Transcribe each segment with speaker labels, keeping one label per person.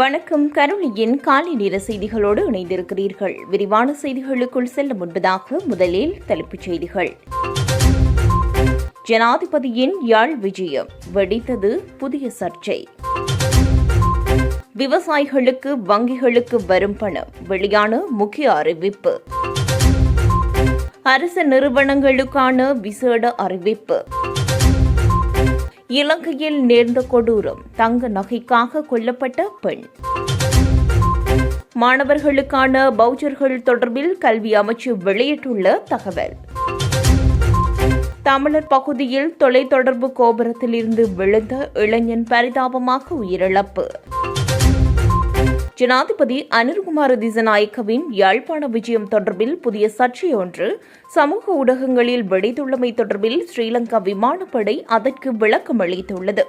Speaker 1: வணக்கம். கருளியின் காலை நேர செய்திகளோடு இணைந்திருக்கிறீர்கள். விரிவான செய்திகளுக்குள் செல்ல முன்பதாக முதலில் தலைப்புச் செய்திகள். ஜனாதிபதியின் யாழ் விஜயம் வெடித்தது புதிய சர்ச்சை. விவசாயிகளுக்கு வங்கிகளுக்கு வரும் பணம் வெளியான முக்கிய அறிவிப்பு. அரசு நிறுவனங்களுக்கான விசேட அறிவிப்பு. இலங்கையில் நேர்ந்த கொடூரம் தங்க நகைக்காக கொல்லப்பட்ட பெண். மாணவர்களுக்கான பவுச்சர்கள் தொடர்பில் கல்வி அமைச்சு வெளியிட்டுள்ள தகவல். தமிழர் பகுதியில் தொலைத்தொடர்பு கோபுரத்திலிருந்து விழுந்த இளைஞன் பரிதாபமாக உயிரிழப்பு. ஜனாதிபதி அனில்குமார திசநாயக்கவின் யாழ்ப்பாண விஜயம் தொடர்பில் புதிய சர்ச்சை ஒன்று சமூக ஊடகங்களில் வெடித்துள்ளமை தொடர்பில் ஸ்ரீலங்கா விமானப்படை அதற்கு விளக்கம் அளித்துள்ளது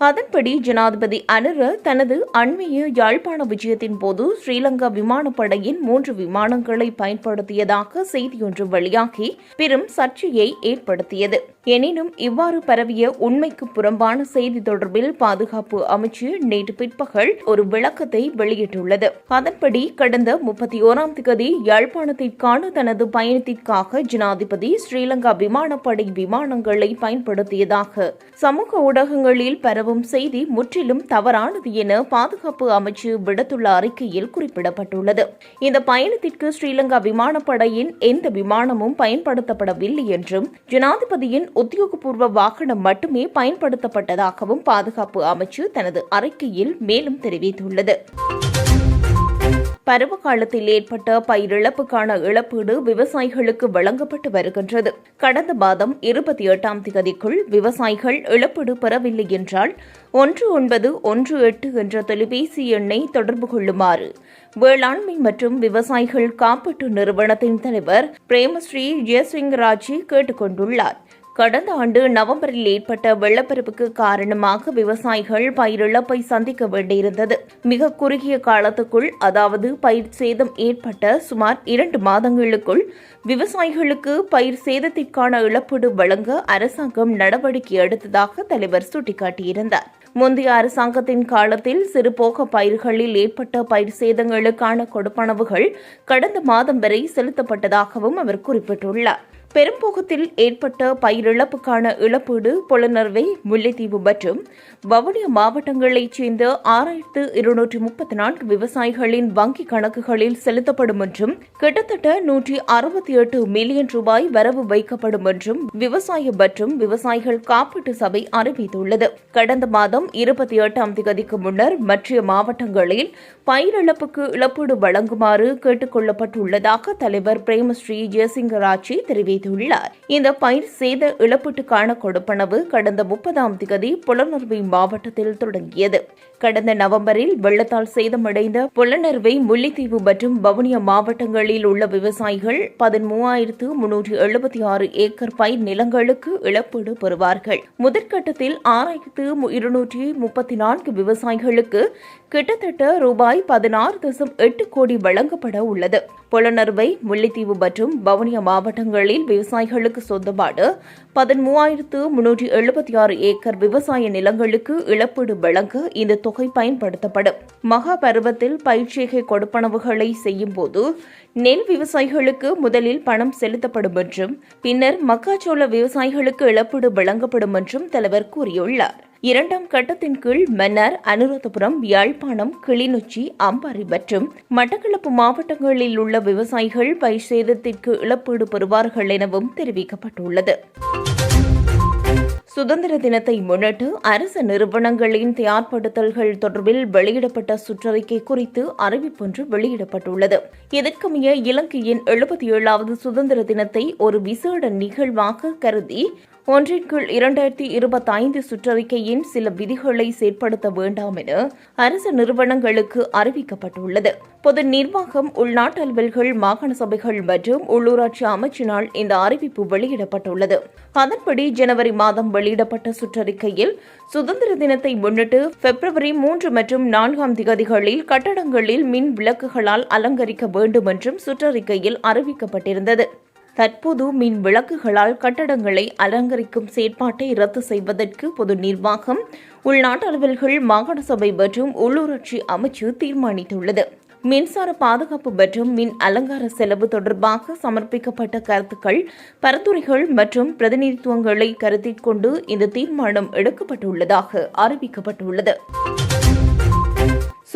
Speaker 1: அதன்படி ஜனாதிபதி அனுர தனது அண்மைய யாழ்ப்பாண விஜயத்தின் போது ஸ்ரீலங்கா விமானப்படையின் மூன்று விமானங்களை பயன்படுத்தியதாக செய்தியொன்று வெளியாகி பெரும் சர்ச்சையை ஏற்படுத்தியது. எனினும் இவ்வாறு பரவிய உண்மைக்கு புறம்பான செய்தி தொடர்பில் பாதுகாப்பு அமைச்சு நேற்று பிற்பகல் ஒரு விளக்கத்தை வெளியிட்டுள்ளது. அதன்படி கடந்த முப்பத்தி ஓராம் திகதி யாழ்ப்பாணத்திற்கான தனது பயணத்திற்காக ஜனாதிபதி ஸ்ரீலங்கா விமானப்படை விமானங்களை பயன்படுத்தியதாக சமூக ஊடகங்களில் பரவ பரவும் செய்தி முற்றிலும் தவறானது என பாதுகாப்பு அமைச்சு விடுத்துள்ள அறிக்கையில் குறிப்பிடப்பட்டுள்ளது. இந்த பயணத்திற்கு ஸ்ரீலங்கா விமானப்படையின் எந்த விமானமும் பயன்படுத்தப்படவில்லை என்றும் ஜனாதிபதியின் உத்தியோகபூர்வ வாகனம் மட்டுமே பயன்படுத்தப்பட்டதாகவும் பாதுகாப்பு அமைச்சு தனது அறிக்கையில் மேலும் தெரிவித்துள்ளது. பருவ காலத்தில் ஏற்பட்ட பயிரிழப்புக்கான இழப்பீடு விவசாயிகளுக்கு வழங்கப்பட்டு வருகின்றது. கடந்த மாதம் இருபத்தி எட்டாம் தேதிக்குள் விவசாயிகள் இழப்பீடு பெறவில்லை என்றால் ஒன்று ஒன்பது ஒன்று எட்டு என்ற தொலைபேசி எண்ணை தொடர்பு கொள்ளுமாறு வேளாண்மை மற்றும் விவசாயிகள் காப்பீட்டு நிறுவனத்தின் தலைவர் பிரேமஸ்ரீ ஜெயசிங்கராஜி கேட்டுக் கொண்டுள்ளார் கடந்த ஆண்டு நவம்பரில் ஏற்பட்ட வெள்ளப்பெருப்புக்கு காரணமாக விவசாயிகள் பயிரிழப்பை சந்திக்க வேண்டியிருந்தது. மிக குறுகிய காலத்துக்குள் அதாவது பயிர் சேதம் ஏற்பட்ட சுமார் இரண்டு மாதங்களுக்குள் விவசாயிகளுக்கு பயிர் சேதத்திற்கான இழப்பீடு வழங்க அரசாங்கம் நடவடிக்கை எடுத்ததாக தலைவர் சுட்டிக்காட்டியிருந்தார். முந்தைய அரசாங்கத்தின் காலத்தில் சிறுபோக பயிர்களில் ஏற்பட்ட பயிர் சேதங்களுக்கான கொடுப்பனவுகள் கடந்த மாதம் வரை செலுத்தப்பட்டதாகவும் அவர் குறிப்பிட்டுள்ளார். பெரும்போகத்தில் ஏற்பட்ட பயிரிழப்புக்கான இழப்பீடு புலனர்வை முல்லைத்தீவு மற்றும் வவுனியா மாவட்டங்களைச் சேர்ந்த ஆறாயிரத்து இருநூற்றி முப்பத்தி நான்கு விவசாயிகளின் வங்கிக் கணக்குகளில் செலுத்தப்படும் என்றும் கிட்டத்தட்ட நூற்றி அறுபத்தி எட்டு மில்லியன் ரூபாய் வரவு வைக்கப்படும் என்றும் விவசாய மற்றும் விவசாயிகள் காப்பீட்டு சபை அறிவித்துள்ளது. கடந்த மாதம் இருபத்தி எட்டாம் தேதிக்கு முன்னர் மற்ற மாவட்டங்களில் பயிரிழப்புக்கு இழப்பீடு வழங்குமாறு கேட்டுக் கொள்ளப்பட்டுள்ளதாக தலைவர் பிரேமஸ்ரீ ஜெயசிங்கராட்சி தெரிவித்தார் தெரிவித்துள்ளார். இந்த பயிர் சேத இழப்பீட்டுக்கான கொடுப்பனவு கடந்த முப்பதாம் திகதி புலனர்வை மாவட்டத்தில் தொடங்கியது. கடந்த நவம்பரில் வெள்ளத்தால் சேதமடைந்த புலனர்வை முல்லைத்தீவு மற்றும் வவுனியா மாவட்டங்களில் உள்ள விவசாயிகள் பதிமூவாயிரத்து முன்னூற்றி எழுபத்தி ஆறு ஏக்கர் பயிர் நிலங்களுக்கு இழப்பீடு பெறுவார்கள். முதற்கட்டத்தில் ஆறாயிரத்து இருநூற்றி முப்பத்தி நான்கு விவசாயிகளுக்கு கிட்டத்தட்ட ரூபாய் பதினாறு தசம் எட்டு கோடி வழங்கப்பட உள்ளது. புலனர்வை முல்லைத்தீவு மற்றும் வவுனியா மாவட்டங்களில் விவசாயிகளுக்கு சொந்தமான பதிமூவாயிரத்து முன்னூற்றி எழுபத்தி ஆறு ஏக்கர் விவசாய நிலங்களுக்கு இழப்பீடு வழங்க இந்த தொகை பயன்படுத்தப்படும். மகா பருவத்தில் பயிற்சிகை கொடுப்பனவுகளை செய்யும் போது நெல் விவசாயிகளுக்கு முதலில் பணம் செலுத்தப்படும் என்றும் பின்னர் மக்காச்சோள விவசாயிகளுக்கு இழப்பீடு வழங்கப்படும் என்றும் தலைவர் கூறியுள்ளார். இரண்டாம் கட்டத்தின் கீழ் மன்னார் அனுராதபுரம் யாழ்ப்பாணம் கிளிநொச்சி அம்பாரி மற்றும் மட்டக்களப்பு மாவட்டங்களில் உள்ள விவசாயிகள் பயிர் சேதத்திற்கு இழப்பீடு பெறுவார்கள் எனவும் தெரிவிக்கப்பட்டுள்ளது. சுதந்திர தினத்தை முன்னிட்டு அரசு நிறுவனங்களின் தயார்படுத்தல்கள் தொடர்பில் வெளியிடப்பட்ட சுற்றறிக்கை குறித்து அறிவிப்பொன்று வெளியிடப்பட்டுள்ளது. இதற்கமைய இலங்கையின் எழுபத்தி ஏழாவது சுதந்திர தினத்தை ஒரு விசேட நிகழ்வாக கருதி ஒன்றிற்குள் இரண்டாயிரத்தி இருபத்தி ஐந்து சுற்றறிக்கையின் சில விதிகளை செயற்படுத்த வேண்டாம் என அரசு நிறுவனங்களுக்கு அறிவிக்கப்பட்டுள்ளது. பொது நிர்வாகம் உள்நாட்டு அலுவல்கள் மாகாண சபைகள் மற்றும் உள்ளூராட்சி அமைச்சினால் இந்த அறிவிப்பு வெளியிடப்பட்டுள்ளது. அதன்படி ஜனவரி மாதம் வெளியிடப்பட்ட சுற்றறிக்கையில் சுதந்திர தினத்தை முன்னிட்டு பிப்ரவரி மூன்று மற்றும் நான்காம் திகதிகளில் கட்டடங்களில் மின் விளக்குகளால் அலங்கரிக்க வேண்டும் என்றும் சுற்றறிக்கையில் அறிவிக்கப்பட்டிருந்தது. தற்போது மின் விளக்குகளால் கட்டடங்களை அலங்கரிக்கும் செயற்பாட்டை ரத்து செய்வதற்கு பொது நிர்வாகம் உள்நாட்டு அலுவல்கள் மாகாண சபை மற்றும் உள்ளூராட்சி அமைச்சு தீர்மானித்துள்ளது. மின்சார பாதுகாப்பு மற்றும் மின் அலங்கார செலவு தொடர்பாக சமர்ப்பிக்கப்பட்ட கருத்துக்கள் பரிந்துரைகள் மற்றும் பிரதிநிதித்துவங்களை கருத்தில் கொண்டு இந்த தீர்மானம் எடுக்கப்பட்டுள்ளதாக அறிவிக்கப்பட்டுள்ளது.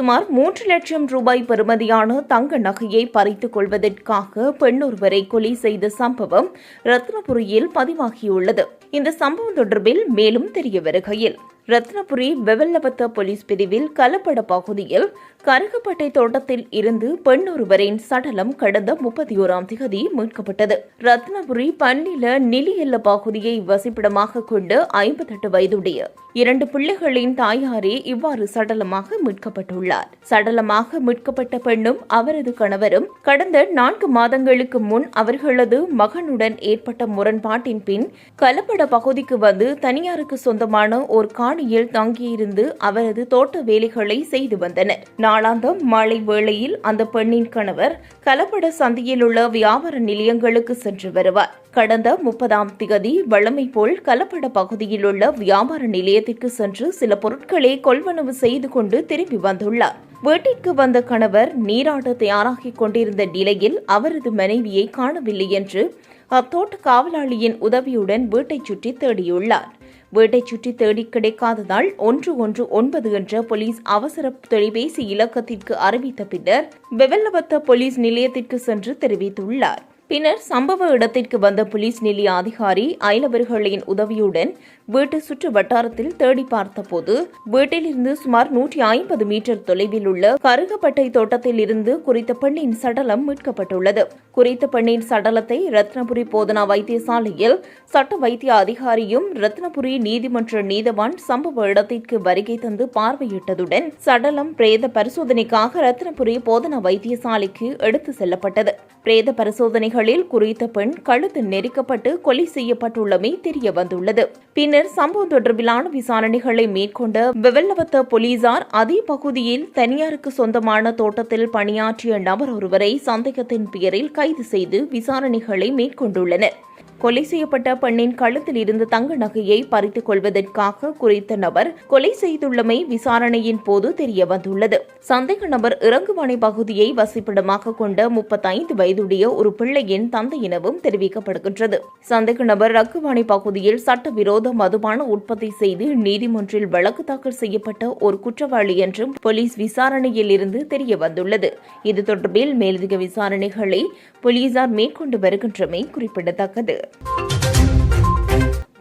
Speaker 1: சுமார் மூன்று லட்சம் ரூபாய் பெறுமதியான தங்க நகையை பறித்துக் கொள்வதற்காக பெண்ணொருவரை கொலை செய்த சம்பவம் ரத்னபுரியில் பதிவாகியுள்ளது. இந்த சம்பவம் தொடர்பில் மேலும் தெரிய வருகையில். ரத்னபுரி வெவல்லபத்த போலீஸ் பிரிவில் கலப்பட பகுதியில் கருகப்பட்டை தோட்டத்தில் இருந்து பெண் ஒருவரின் சடலம் கடந்த முப்பத்தி ஓராம் தேதி மீட்கப்பட்டது. ரத்னபுரி பன்னில நிலியல்ல பகுதியை வசிப்பிடமாக கொண்டு ஐம்பத்தெட்டு வயதுடைய இரண்டு பிள்ளைகளின் தாயாரே இவ்வாறு சடலமாக மீட்கப்பட்டுள்ளார். சடலமாக மீட்கப்பட்ட பெண்ணும் அவரது கணவரும் கடந்த நான்கு மாதங்களுக்கு முன் அவர்களது மகனுடன் ஏற்பட்ட முரண்பாட்டின் பின் கலப்பட பகுதிக்கு வந்து தனியாருக்கு சொந்தமான ஒரு காணியில் தங்கியிருந்து அவரது தோட்ட வேலைகளை செய்து வந்தனர். நாளாந்தம் மாலை வேளையில் அந்த பெண்ணின் கணவர் கலப்பட சந்தையில் உள்ள வியாபார நிலையங்களுக்கு சென்று வருவார். கடந்த முப்பதாம் திகதி வழமை போல் கலப்பட பகுதியில் உள்ள வியாபார நிலையத்திற்கு சென்று சில பொருட்களை கொள்வனவு செய்து கொண்டு திரும்பி வந்துள்ளார். வீட்டிற்கு வந்த கணவர் நீராட தயாராகிக் கொண்டிருந்த நிலையில் அவரது மனைவியை காணவில்லை என்று அத்தோட்ட காவலாளியின் உதவியுடன் வீட்டைச் சுற்றி தேடியுள்ளார். வீட்டைச் சுற்றி தேடி கிடைக்காததால் ஒன்று ஒன்று ஒன்பது என்ற போலீஸ் அவசர தொலைபேசி இலக்கத்திற்கு அறிவித்த பின்னர் வெவல்லவத்த போலீஸ் நிலையத்திற்கு சென்று தெரிவித்துள்ளார். பின்னர் சம்பவ இடத்திற்கு வந்த போலீஸ் நிலைய அதிகாரி அயலவர்களின் உதவியுடன் வீட்டு சுற்று வட்டாரத்தில் தேடி பார்த்தபோது வீட்டிலிருந்து சுமார் நூற்றி ஐம்பது மீட்டர் தொலைவில் உள்ள கருகப்பட்டை தோட்டத்தில் இருந்து குறித்த பெண்ணின் சடலம் மீட்கப்பட்டுள்ளது. குறித்த பெண்ணின் சடலத்தை ரத்னபுரி போதனா வைத்தியசாலையில் சட்ட வைத்திய அதிகாரியும் ரத்னபுரி நீதிமன்ற நீதவான் சம்பவ இடத்திற்கு வருகை தந்து பார்வையிட்டதுடன் சடலம் பிரேத பரிசோதனைக்காக ரத்னபுரி போதனா வைத்தியசாலைக்கு எடுத்து செல்லப்பட்டது. பிரேத பரிசோதனைகள் பரிசோதனைகளில் குறித்த பெண் கழுத்து நெரிக்கப்பட்டு கொலை செய்யப்பட்டுள்ளமை தெரிய வந்துள்ளது பின்னர் சம்பவம் தொடர்பிலான விசாரணைகளை மேற்கொண்ட வெவல்லவத்த போலீசார் அதே பகுதியில் தனியாருக்கு சொந்தமான தோட்டத்தில் பணியாற்றிய நபர் ஒருவரை சந்தேகத்தின் பெயரில் கைது செய்து விசாரணைகளை மேற்கொண்டுள்ளனர். கொலை செய்யப்பட்ட பெண்ணின் கழுத்தில் இருந்து தங்க நகையை பறித்துக் கொள்வதற்காக குறித்த நபர் கொலை செய்துள்ளமை விசாரணையின் போது தெரியவந்துள்ளது சந்தேக நபர் இறங்குமனை பகுதியை வசிப்பிடமாக கொண்ட முப்பத்தைந்து வயதுடைய ஒரு பிள்ளையின் தந்தை எனவும் தெரிவிக்கப்படுகின்றது. சந்தேக நபர் ரக்குவானை பகுதியில் சட்டவிரோத மதுபான உற்பத்தி செய்து நீதிமன்றில் வழக்கு தாக்கல் செய்யப்பட்ட ஒரு குற்றவாளி என்றும் போலீஸ் விசாரணையில் இருந்து தெரிய வந்துள்ளது. இது தொடர்பில் மேலதிக விசாரணைகளை போலீசார் மேற்கொண்டு வருகின்றமை குறிப்பிடத்தக்கது.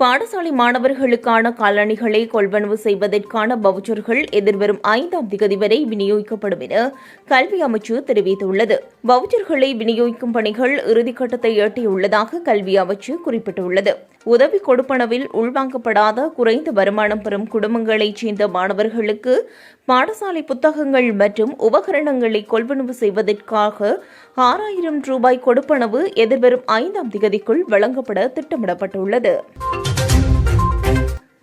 Speaker 1: பாடசாலை மாணவர்களுக்கான காலணிகளை கொள்வனவு செய்வதற்கான வவுச்சர்கள் எதிர்வரும் ஐந்தாம் திகதி வரை விநியோகிக்கப்படும் என கல்வி அமைச்சு தெரிவித்துள்ளது. வவுச்சர்களை விநியோகிக்கும் பணிகள் இறுதிக்கட்டத்தை எட்டியுள்ளதாக கல்வி அமைச்சு குறிப்பிட்டுள்ளது. உதவி கொடுப்பனவில் உள்வாங்கப்படாத குறைந்த வருமானம் பெறும் குடும்பங்களைச் சேர்ந்த மாணவர்களுக்கு பாடசாலை புத்தகங்கள் மற்றும் உபகரணங்களை கொள்வனவு செய்வதற்காக ஆறாயிரம் ரூபாய் கொடுப்பனவு எதிர்வரும் ஐந்தாம் திகதிக்குள் வழங்கப்பட திட்டமிடப்பட்டுள்ளது.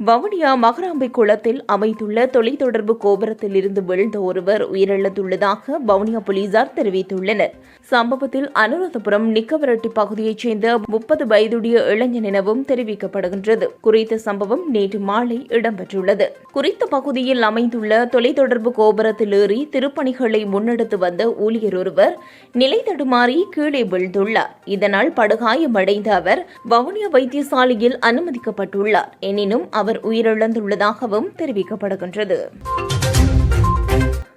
Speaker 1: வவுனியா மகராம்பை குளத்தில் அமைந்துள்ள தொலைத்தொடர்பு கோபுரத்தில் இருந்து விழுந்த ஒருவர் உயிரிழந்துள்ளதாக வவுனியா போலீசார் தெரிவித்துள்ளனர். சம்பவத்தில் அனுராதபுரம் நிக்கவரட்டி பகுதியைச் சேர்ந்த முப்பது வயதுடைய இளைஞன் எனவும் தெரிவிக்கப்படுகின்றது. குறித்த சம்பவம் நேற்று மாலை இடம்பெற்றுள்ளது. குறித்த பகுதியில் அமைந்துள்ள தொலைத்தொடர்பு கோபுரத்தில் ஏறி திருப்பணிகளை முன்னெடுத்து வந்த ஊழியர் ஒருவர் நிலை தடுமாறி கீழே விழுந்துள்ளார். இதனால் படுகாயமடைந்த அவர் வவுனியா வைத்தியசாலையில் அனுமதிக்கப்பட்டுள்ளார். எனினும் அவர் உயிரிழந்துள்ளதாகவும் தெரிவிக்கப்படுகின்றது.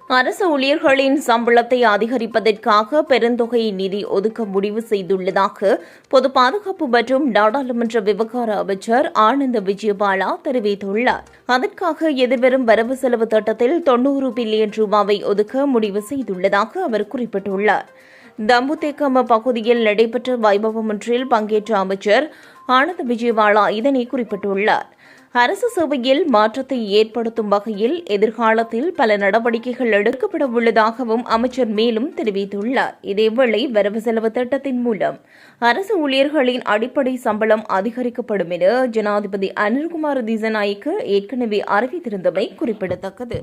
Speaker 1: அரசு ஊழியர்களின் சம்பளத்தை அதிகரிப்பதற்காக பெருந்தொகை நிதி ஒதுக்க முடிவு செய்துள்ளதாக பொது பாதுகாப்பு மற்றும் நாடாளுமன்ற விவகார அமைச்சர் ஆனந்த விஜயபாலா தெரிவித்துள்ளார். அதற்காக எதிர்வரும் வரவு செலவு திட்டத்தில் தொன்னூறு பில்லியன் ரூபாவை ஒதுக்க முடிவு செய்துள்ளதாக அவர் குறிப்பிட்டுள்ளார். தம்புத்தேக்கம பகுதியில் நடைபெற்ற வைபவம் ஒன்றில் பங்கேற்ற அமைச்சர் ஆனந்த விஜயவாலா இதனை குறிப்பிட்டுள்ளார். அரசு சேவையில் மாற்றத்தை ஏற்படுத்தும் வகையில் எதிர்காலத்தில் பல நடவடிக்கைகள் எடுக்கப்பட உள்ளதாகவும் அமைச்சர் மேலும் தெரிவித்துள்ளார். இதேவேளை வரவு செலவு திட்டத்தின் மூலம் அரசு ஊழியர்களின் அடிப்படை சம்பளம் அதிகரிக்கப்படும் என ஜனாதிபதி அனில்குமார் திசநாயக்க ஏற்கனவே அறிவித்திருந்தமை குறிப்பிடத்தக்கது.